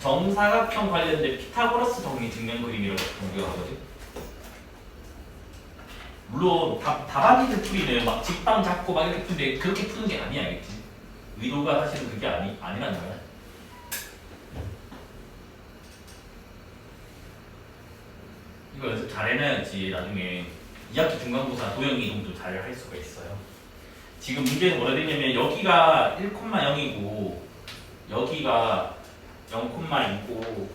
정사각형 관련된 피타고라스 정리 증명 그림이라고 하거든. 물론 답, 답안지들 풀이는 막 직방 잡고 막 이렇게 푸는데 그렇게 푸는 게 아니야, 알겠지? 의도가 사실은 그게 아니, 아니라는 거야. 이거 연습 잘 해놔야지 나중에 2학기 중간고사 도형 이동도 잘 할 수가 있어요. 지금 문제는 뭐라 되냐면 여기가 1,0이고 여기가 0,2고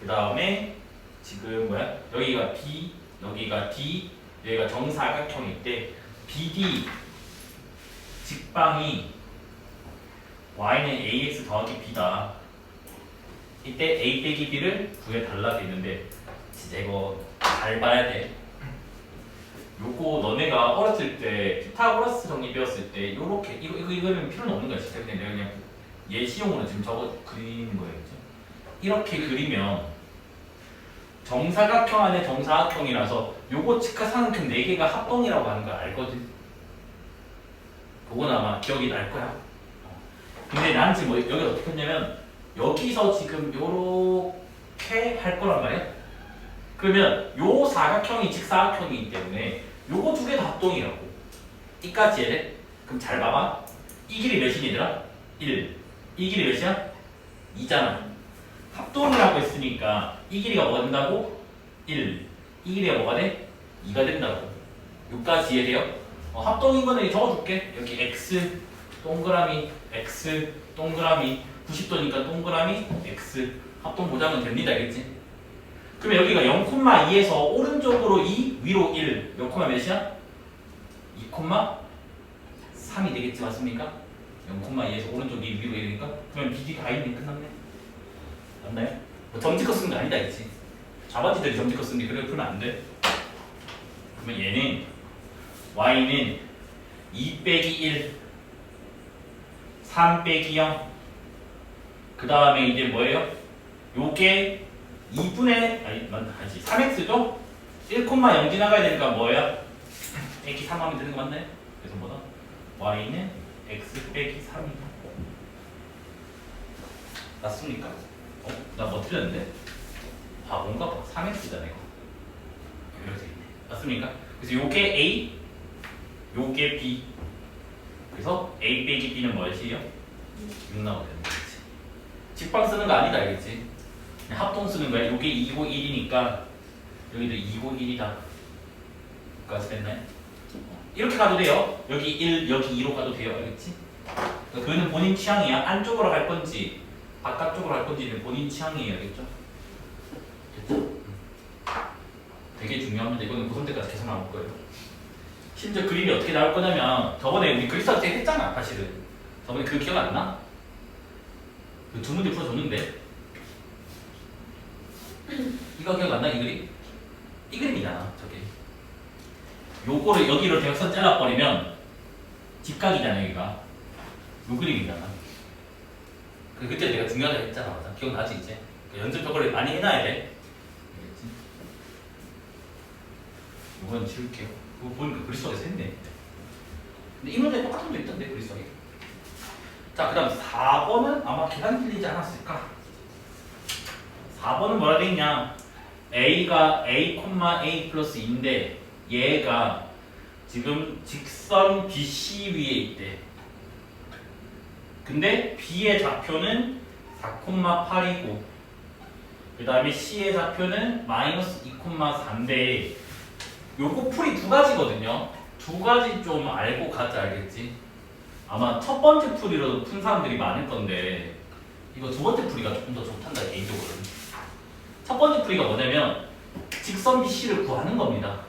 그 다음에 지금 뭐야? 여기가 B, 여기가 D, 여기가 정사각형인데 BD 직방이 y는 ax 더하기 b다. 이때 a 빼기 b를 구해달라 돼 있는데 진짜 이거 잘 봐야 돼. 요거 너네가 어렸을 때 피타고라스 정리 배웠을 때 요렇게 이거 이거 이거는 필요는 없는 거야 진짜 그냥 내가 그냥 예시용으로 지금 저거 그리는 거예요? 이렇게 그리면 정사각형 안에 정사각형이라서 요거 직사각형 4개가 합동이라고 하는 걸 알거든 그건 아마 기억이 날 거야 어. 근데 난 지금 뭐 여기 어떻게 했냐면 여기서 지금 요렇게 할 거란 말이야 그러면 요 사각형이 직사각형이기 때문에 요거 두 개 다 합동이라고 이까지 돼? 그럼 잘 봐봐 이 길이 몇이니 얘들아? 1 이 길이 몇이야? 2잖아 합동이라고 했으니까 이 길이가 뭐가 된다고? 1 이 길이가 뭐가 돼? 2가 된다고 요까지 이해돼요? 어, 합동인 거는 적어줄게 여기 x 동그라미 x 동그라미 90도니까 동그라미 x 합동 보장은 됩니다 알겠지? 그러면 여기가 0,2에서 오른쪽으로 2, 위로 1. 몇 콤마 몇이야? 2,3이 되겠지 맞습니까? 0,2에서 오른쪽 2, 위로 1이니까 그러면 다 있네 끝났네. 맞나요? 뭐 점지껏 쓴거 아니다 있지. 자바지들이 점지껏 쓴게 그래 풀면 안 돼. 그러면 얘는 y는 2 빼기 1, 3 빼기 0. 그 다음에 이제 뭐예요? 요게 2분의 아니 맞지 3x죠? 1,0 지나가야 되니까 뭐야? 빼기 3 하면 되는 거 맞나요? 그래서 뭐다? y는 x 빼기 3이다 맞습니까? 어? 나 뭐 틀렸는데? 바본가 봐 3x잖아 이거 이렇게 돼 있네 맞습니까? 그래서 요게 a 요게 b 그래서 a 빼기 b는 뭐였지요? 6 나오게 되는 거지 직방 쓰는 거 아니다 알겠지? 합동 쓰는 거야. 요게 2고 1이니까 여기도 2고 1이다. 까지 됐나요? 이렇게 가도 돼요. 여기 1, 여기 2로 가도 돼요. 알겠지? 그러니까 그거는 본인 취향이야. 안쪽으로 갈 건지 바깥쪽으로 갈 건지는 본인 취향이에요. 알겠죠? 됐죠? 음. 되게 중요합니다. 이거는 고선 때까지 계속 나올 거예요. 심지어 그림이 어떻게 나올 거냐면 저번에 우리 그리스어 때 했잖아. 사실은. 저번에 그 기억 안 나? 그 두 문제 풀어줬는데 이거 기억 안 나? 이 그림? 이 그림이잖아, 저게. 요거를 여기로 대각선 잘라버리면 직각이잖아, 여기가. 요 그림이잖아. 그 그때 내가 중요하다 했잖아, 맞아. 기억나지, 이제? 그 연습적으로 많이 해놔야 돼. 알겠지? 이건 지울게요. 그거 보니까 그리스어에서 했네. 근데 이 문제 똑같은 거 있던데, 그리스어에. 자, 그 다음 4번은 아마 계산 틀리지 않았을까? 4번은 뭐라 돼 있냐? a가 a, a 플러스 2인데 얘가 지금 직선 BC 위에 있대. 근데 B의 좌표는 4,8이고 그 다음에 C의 좌표는 마이너스 2,4인데 요거 풀이 두 가지거든요. 두 가지 좀 알고 가자 알겠지? 아마 첫 번째 풀이로도 푼 사람들이 많을 건데 이거 두 번째 풀이가 조금 더 좋단다 개인적으로는. 첫 번째 풀이가 뭐냐면 직선 BC를 구하는 겁니다.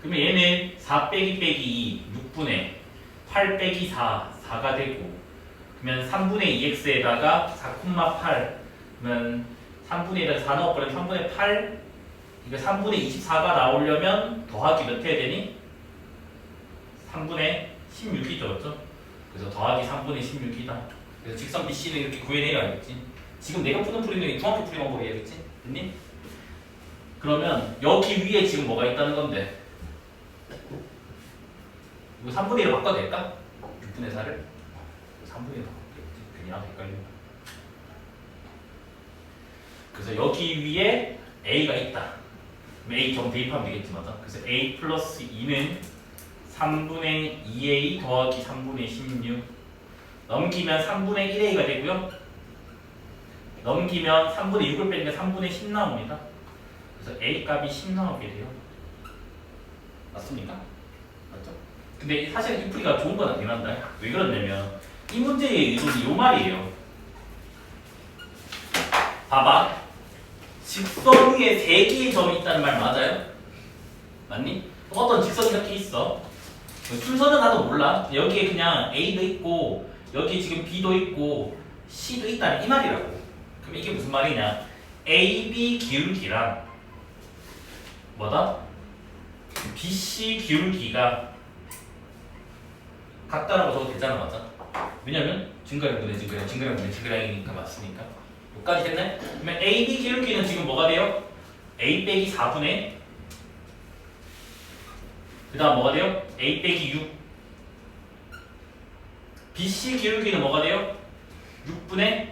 그러면 얘는 4 빼기 빼기 2, 6분의 8 빼기 4, 4가 되고 그러면 3분의 2x에다가 4,8 그러면 3분의 1에다 4 넣어버리면 3분의 8 이거 3분의 24가 나오려면 더하기 몇 해야 되니? 3분의 16이죠, 그렇죠? 그래서 더하기 3분의 16이다. 그래서 직선 BC는 이렇게 구해내야겠지. 지금 내가 푸는 풀이는 중학교 풀이 방법이야겠지? 됐니? 그러면 여기 위에 지금 뭐가 있다는 건데 이거 3분의 1로 바꿔도 될까? 6분의 4를 3분의 1로 바꿔도 괜히 나도 헷갈린다 그래서 여기 위에 a가 있다. a 점 대입하면 되겠지만 그래서 a 플러스 2는 3분의 2a 더하기 3분의 16 넘기면 3분의 1a가 되고요. 넘기면 3분의 6을 빼니까 3분의 10 나옵니다. 그래서 a 값이 10 나오게 돼요. 맞습니까? 맞죠? 근데 사실 이 풀이가 좋은 건 아니긴 한다. 왜 그러냐면 이 문제의 의도는 이 말이에요. 봐봐. 직선 위에 세 개의 점이 있다는 말 맞아요? 맞니? 어떤 직선이 이렇게 있어. 순서는 나도 몰라. 여기에 그냥 A도 있고 여기 지금 B도 있고 C도 있다는 이 말이라고. 그럼 이게 무슨 말이냐? AB 기울기랑 뭐다? BC 기울기가 같다라고 적어도 되잖아, 맞아? 왜냐면 증가량 분의 증가량, 증가량 분의 증가량이니까 맞으니까. 여기까지 됐네? 그러면 AB 기울기는 지금 뭐가 돼요? A 빼기 4분의 그 다음 뭐가 돼요? A 빼기 6 BC 기울기는 뭐가 돼요? 6분의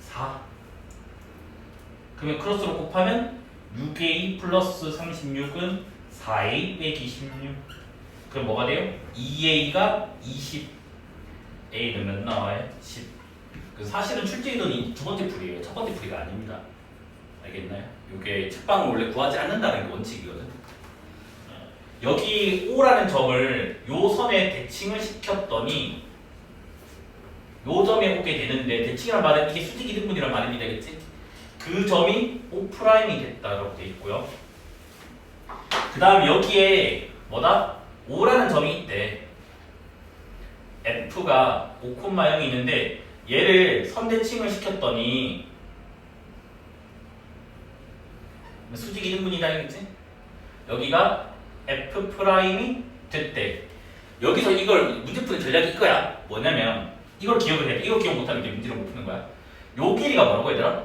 4 그러면 크로스로 곱하면 6A 플러스 36은 4A 빼기 16 그럼 뭐가 돼요? 2A가 20 A는 몇 나와요? 10그 사실은 출제이론이 두 번째 풀이에요. 첫 번째 풀이가 아닙니다. 알겠나요? 이게 책방을 원래 구하지 않는다는 게 원칙이거든. 어, 여기 O라는 점을 요 선에 대칭을 시켰더니 요 점에 오게 되는데 대칭이란 말은 이게 수직 이등분이란 말입니다. 되겠지? 그 점이 O 프라임이 됐다 라고 돼 있고요. 그 다음 여기에 뭐다? O라는 점이 있대. F가 5,0이 있는데 얘를 선대칭을 시켰더니 수직 이등분이다 이겠지? 여기가 f 프라임이 됐대. 여기서 이걸 문제 푸는 전략이 이거야. 뭐냐면 이걸 기억을 해야 돼. 이걸 기억 못하면 이제 문제를 못 푸는 거야. 요 길이가 뭐라고 얘들아?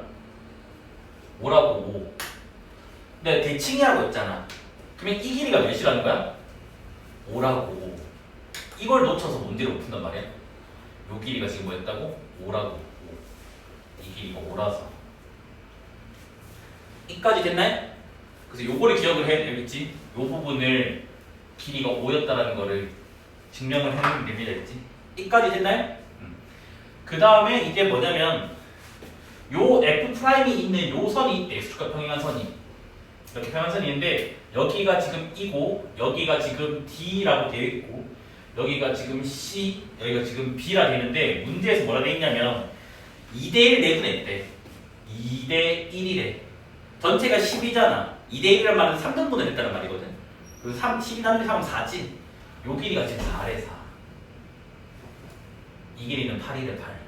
5라고 5. 근데 대칭이라고 했잖아. 그러면 이 길이가 몇이라는 거야? 5라고 5. 이걸 놓쳐서 문제를 못 푼단 말이야. 요 길이가 지금 뭐였다고? 5라고 5. 이 길이가 5라서. 이까지 됐나요? 그래서 요거를 기억을 해야 되겠지? 요 부분을 길이가 5였다라는 거를 증명을 해내면 됩니다. 됐지? 이까지 됐나요? 그 다음에 이게 뭐냐면 요 F 프라임이 있는 요 선이. X축과 평행한 선이. 이렇게 평행한 선이 있는데 여기가 지금 이고 여기가 지금 D라고 되어 있고 여기가 지금 C, 여기가 지금 B라 되는데 문제에서 뭐라 돼 있냐면 2대1 내분했대. 2대 1이래. 전체가 10이잖아. 2대 1이란 말은 3등분을 했다는 말이거든. 그리고 3, 10이 나누기 3은 4지. 요 길이가 지금 4래 4. 이 길이는 8이래 8.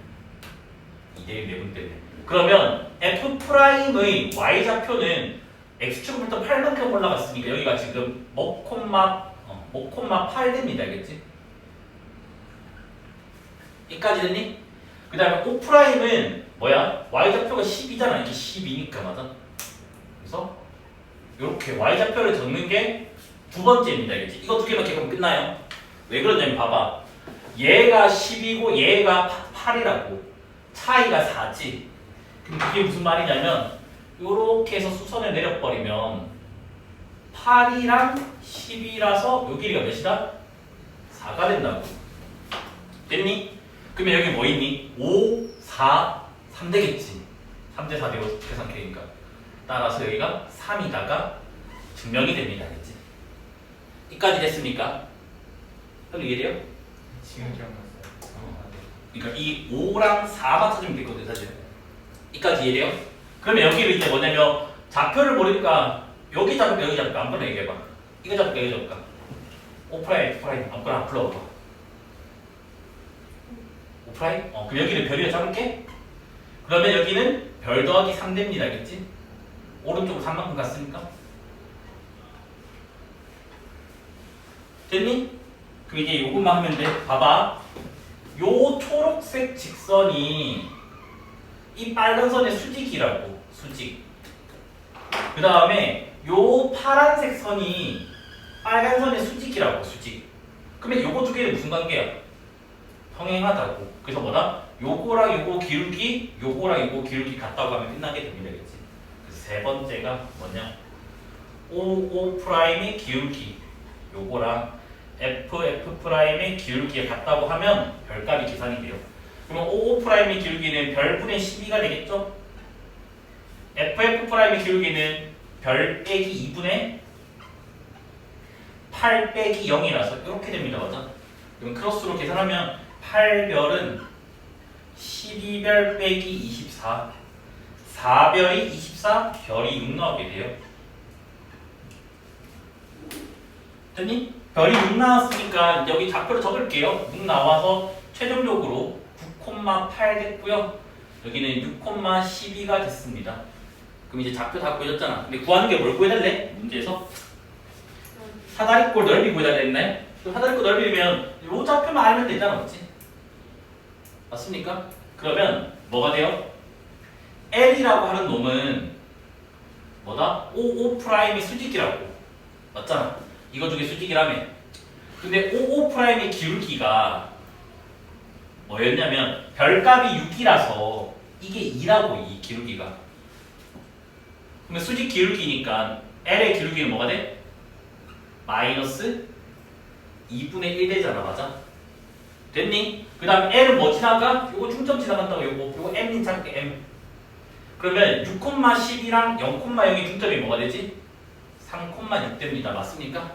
2대1 내분 때문에. 그러면 F 프라임의 Y 좌표는 X축부터 8만큼 올라갔으니까 여기가 지금 뭐 먹콤마 어, 먹콤마 8 됩니다. 알겠지? 이까지 됐니? 그 다음에 O 프라임은 뭐야? Y 좌표가 10이잖아. 이게 10이니까 맞아? 그래서 이렇게 Y 좌표를 적는 게 두 번째입니다. 알겠지? 이거 두 개만 기억하면 끝나요. 왜 그러냐면 봐봐. 얘가 10이고 얘가 8이라고. 차이가 4지. 그럼 그게 무슨 말이냐면 이렇게 해서 수선을 내려버리면 8이랑 10이라서 요 길이가 몇이다? 4가 된다고. 됐니? 그러면 여기 뭐 있니? 5, 4, 3 되겠지. 3대 4 되고 계산 K니까. 따라서 여기가 3이다가 증명이 됩니다. 알겠지? 이까지 됐습니까? 그럼 이해돼요? 지금 기억났어요. 그러니까 이 5랑 4만 찾으면 되거든 사실. 이까지 이해돼요? 그러면 여기를 이제 뭐냐면 좌표를 모르니까 여기 잡을까 여기 잡을까 아무거나 얘기해봐. 이거 잡을까 이거 잡을까? 오프라인 오프라인 아무거나 안 불러봐. 오프라인? 어 그럼 여기는 별이라 잡을게. 그러면 여기는 별 더하기 3 됩니다, 알겠지? 오른쪽으로 3만큼 갔으니까. 됐니? 그럼 이제 요것만 하면 돼. 봐봐. 요 초록색 직선이 이 빨간 선의 수직이라고 수직 그 다음에 요 파란색 선이 빨간 선의 수직이라고 수직 그러면 요거 두 개는 무슨 관계야? 평행하다고 그래서 뭐다? 요거랑 요거 기울기, 요거랑 요거 기울기 같다고 하면 끝나게 됩니다. 그치? 그래서 세 번째가 뭐냐? OO 프라임의 기울기 요거랑 FF 프라임의 기울기가 같다고 하면 별값이 계산이 돼요. 그러면 OO 프라임의 기울기는 별분의 12가 되겠죠? FF 프라임의 기울기는 별 빼기 2분의 8 빼기 0이라서 이렇게 됩니다. 맞아? 그럼 크로스로 계산하면 8별은 12별 빼기 24 4별이 24, 별이 6 나오게 돼요. 됐니? 별이 6 나왔으니까 여기 좌표로 적을게요. 6 나와서 최종적으로 9,8 됐고요. 여기는 6,12가 됐습니다. 그럼 이제 좌표 다 구해졌잖아. 근데 구하는 게 뭘 구해달래? 문제에서 사다리꼴 넓이 구해달라 했나요? 사다리꼴 넓이면 요 좌표만 알면 되잖아, 맞지? 맞습니까? 그러면 뭐가 돼요? L이라고 하는 놈은 뭐다? OO 프라임의 수직이라고 맞잖아. 이거 중에 수직이라며. 근데 OO 프라임의 기울기가 뭐였냐면 별값이 6이라서 이게 2라고 이 기울기가. 그러면 수직 기울기니까 L의 기울기는 뭐가 돼? 마이너스 2분의 1 되잖아, 맞아? 됐니? 그 다음 L은 뭐 지나가? 요거 중점 지나간다고 요거 요거 M인 작게 M 그러면 6,10이랑 0,0이 중점이 뭐가 되지? 3,6 됩니다. 맞습니까?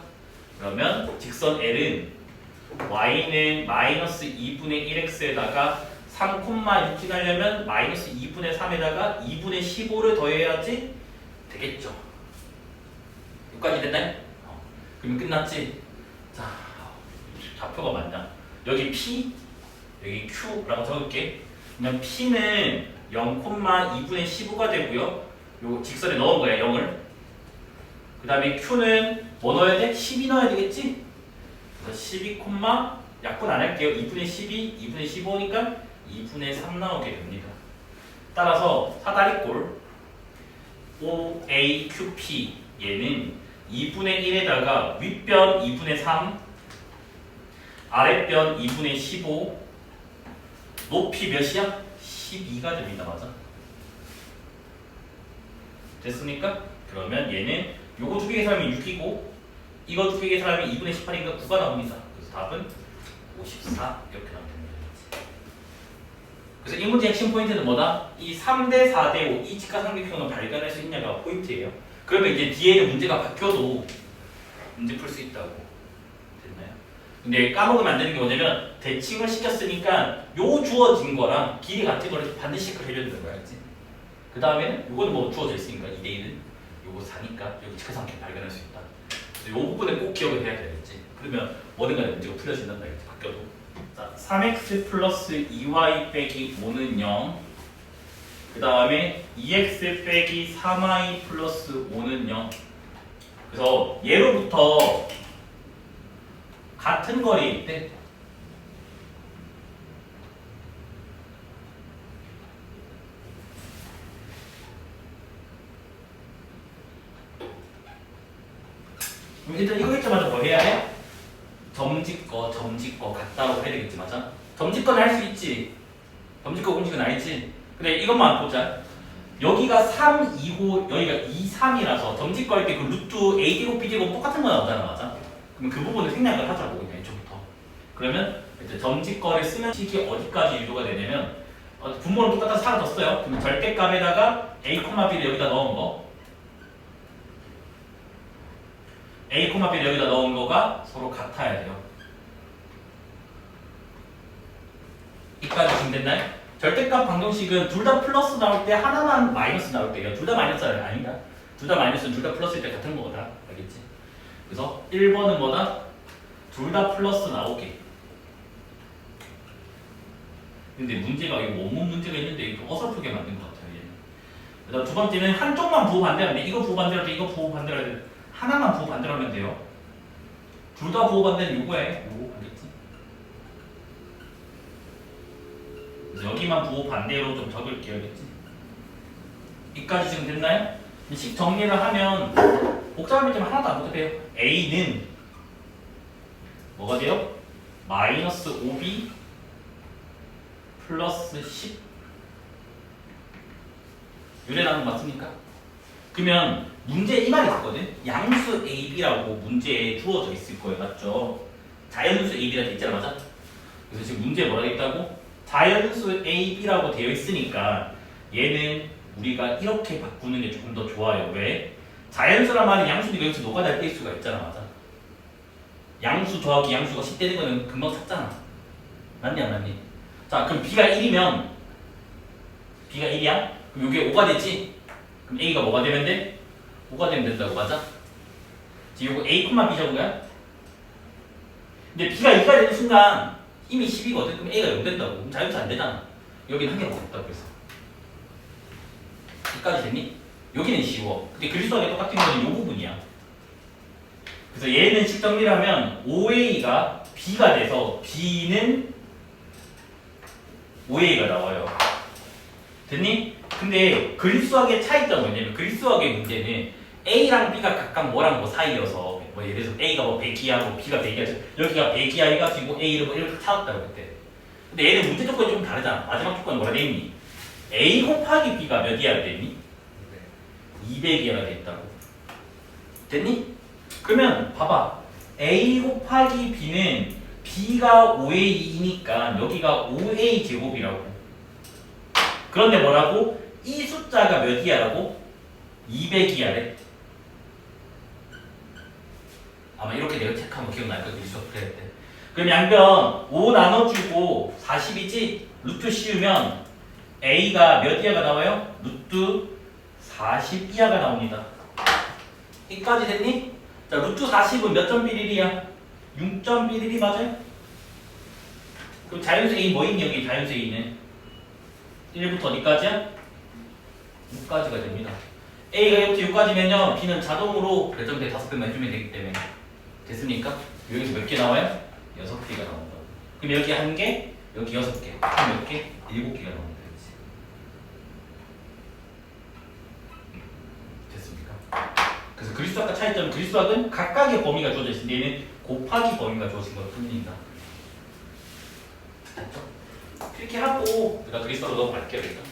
그러면 직선 L은 Y는 마이너스 2분의 1x에다가 3,6 지나려면 마이너스 2분의 3에다가 2분의 15를 더해야지 되겠죠. 여기까지 됐나요? 어. 그러면 끝났지? 자, 좌표가 맞냐? 여기 P, 여기 Q라고 적을게. 그러면 P는 0,2분의 15가 되고요. 요 직선에 넣은 거야, 0을. 그 다음에 Q는 뭐 넣어야 돼? 12 넣어야 되겠지? 그래서 12, 약분 안 할게요. 2분의 12, 2분의 15니까 2분의 3 나오게 됩니다. 따라서 사다리꼴 OAQP 얘는 2분의 1에다가 윗변 2분의 3, 아랫변 2분의 15, 높이 몇이야? 12가 됩니다. 맞아? 됐습니까? 그러면 얘는 요거 두 개 계산하면 6이고 이거 두 개 계산하면 2분의 18이니까 9가 나옵니다. 그래서 답은 54 이렇게 나오면 됩니다. 그래서 이 문제 핵심 포인트는 뭐다? 이 3대 4대 5 이 직각삼각형을 발견할 수 있냐가 포인트예요. 그러면 이제 뒤에 문제가 바뀌어도 문제 풀 수 있다고 됐나요? 근데 까먹으면 안 되는 게 뭐냐면 대칭을 시켰으니까 요 주어진 거랑 길이 같은 거를 반드시 해줘야 되는 거야, 알지? 그 다음에는 요거는 뭐 주어져 있으니까 2대 1은 요거 4니까 여기 직각삼각형 발견할 수 있다. 요 부분을 꼭 기억을 해야 되겠지. 그러면 간에 문제가 풀려진단다, 이렇게 바뀌어도. 자, 3x 플러스 2y 빼기 5는 0. 그 다음에 2x 빼기 3y 플러스 5는 0. 그래서 예로부터 같은 거리에 있 그럼 일단 이거 했자마자 뭐 해야 해? 점짓거, 점짓거 같다고 해야 되겠지, 맞아? 점짓거는 할 수 있지. 점짓거 공식은 알지. 근데 이것만 보자. 여기가 3, 2고 여기가 2, 3이라서 점짓거 할 때 그 루트 A 제곱 B 제곱 똑같은 거 나오잖아, 맞아? 그럼 그 부분을 생략을 하자고 그냥 이쪽부터. 그러면 이제 점짓거를 쓰면 식이 어디까지 유도가 되냐면 어, 분모는 똑같아서 사라졌어요. 그럼 절대값에다가 A, B를 여기다 넣은 거. A, B를 여기다 넣은 거가 서로 같아야 돼요. 이까지 준비됐나요? 절대값 방정식은 둘 다 플러스 나올 때 하나만 마이너스 나올 때요. 둘 다 마이너스는 아니다. 둘 다 마이너스는 둘 다 플러스일 때 같은 거다. 알겠지? 그래서 1번은 뭐다? 둘 다 플러스 나오게. 근데 문제가 이거 원문 문제가 있는데 어설프게 만든 것 같아요. 그다음 두 번째는 한쪽만 부호 반대하면 돼. 이거 부호 반대할 때 이거 부호 반대할 때 하나만 부호 반대하면 돼요. 둘 다 부호 반대는 요거야. 요거? 그래서 여기만 부호 반대로 좀 적을게요. 알겠지? 이까지 지금 됐나요? 식 정리를 하면 복잡한 문제는 하나도 안 붙어요. A는 뭐가 돼요? 마이너스 5B 플러스 10 유래나는 거 맞습니까? 그러면 문제에 이 말이 있었거든 양수 AB라고 문제에 주어져 있을 거예요 맞죠? 자연수 AB라 돼 있잖아 맞아? 그래서 지금 문제에 뭐라 돼 있다고? 자연수 AB라고 되어 있으니까 얘는 우리가 이렇게 바꾸는 게 조금 더 좋아요 왜? 자연수란 말은 양수니까 여기서 노가다 뗄 수가 있잖아 맞아? 양수 더하기 양수가 10 되는 거는 금방 찾잖아 맞니 안 맞니? 자 그럼 B가 1이면 B가 1이야? 그럼 이게 5가 되지? 그럼 A가 뭐가 되면 돼? 5가 되면 된다고 맞아? 지금 이거 A, B 적은 거야? 근데 B가 2가 되는 순간 힘이 10이거든? 그럼 A가 0 된다고 그럼 자연수 안 되잖아 여기는 한 개가 없다 그래서 여기까지 됐니? 여기는 쉬워 근데 그리스도하게 똑같은 거는 이 부분이야 그래서 얘는 식 정리를 하면 5A가 B가 돼서 B는 5A가 나와요. 됐니? 근데 그리스학의 차이점은 뭐냐면 그리스학의 문제는 A랑 B가 각각 뭐랑 뭐 사이여서 뭐 예를 들어서 A가 뭐 100이하고 B가 100이야 여기가 100이야 해가지고 A를 뭐 이렇게 찾았다고 그때 근데 얘는 문제 조건이 좀 다르잖아 마지막 조건이 뭐라 돼있니? A 곱하기 B가 몇 이하가 돼있니? 200이하가 돼있다고 됐니? 그러면 봐봐 A 곱하기 B는 B가 5A이니까 여기가 5A 제곱이라고 그런데 뭐라고? 이 숫자가 몇 이하라고? 200이하래 아마 이렇게 내가 체크하면 기억날 거야 그럴 때 그럼 양변 5 나눠주고 40이지? 루트 씌우면 A가 몇 이하가 나와요? 루트 40 이하가 나옵니다 여기까지 됐니? 자, 루트 40은 몇 점 비밀이야? 6점 비밀이 맞아요? 그럼 자연수 A 뭐 있니 여기 자연수 A는? 1부터 어디까지야? 6까지가 됩니다. A가 1부터 6까지면요 B는 자동으로 배정돼 5배만 해주면 되기 때문에 됐습니까? 여기서 몇 개 나와요? 6개가 나온다. 그럼 여기 한 개, 여기 6개, 그럼 몇 개? 7개가 나옵니다. 그치? 됐습니까? 그래서 그리스도학과 차이점은 그리스도학은 각각의 범위가 주어져 있는데 얘는 곱하기 범위가 주어진 걸 뿐입니다. 이렇게 하고 내가 그리스도로 넘어갈게요 일단.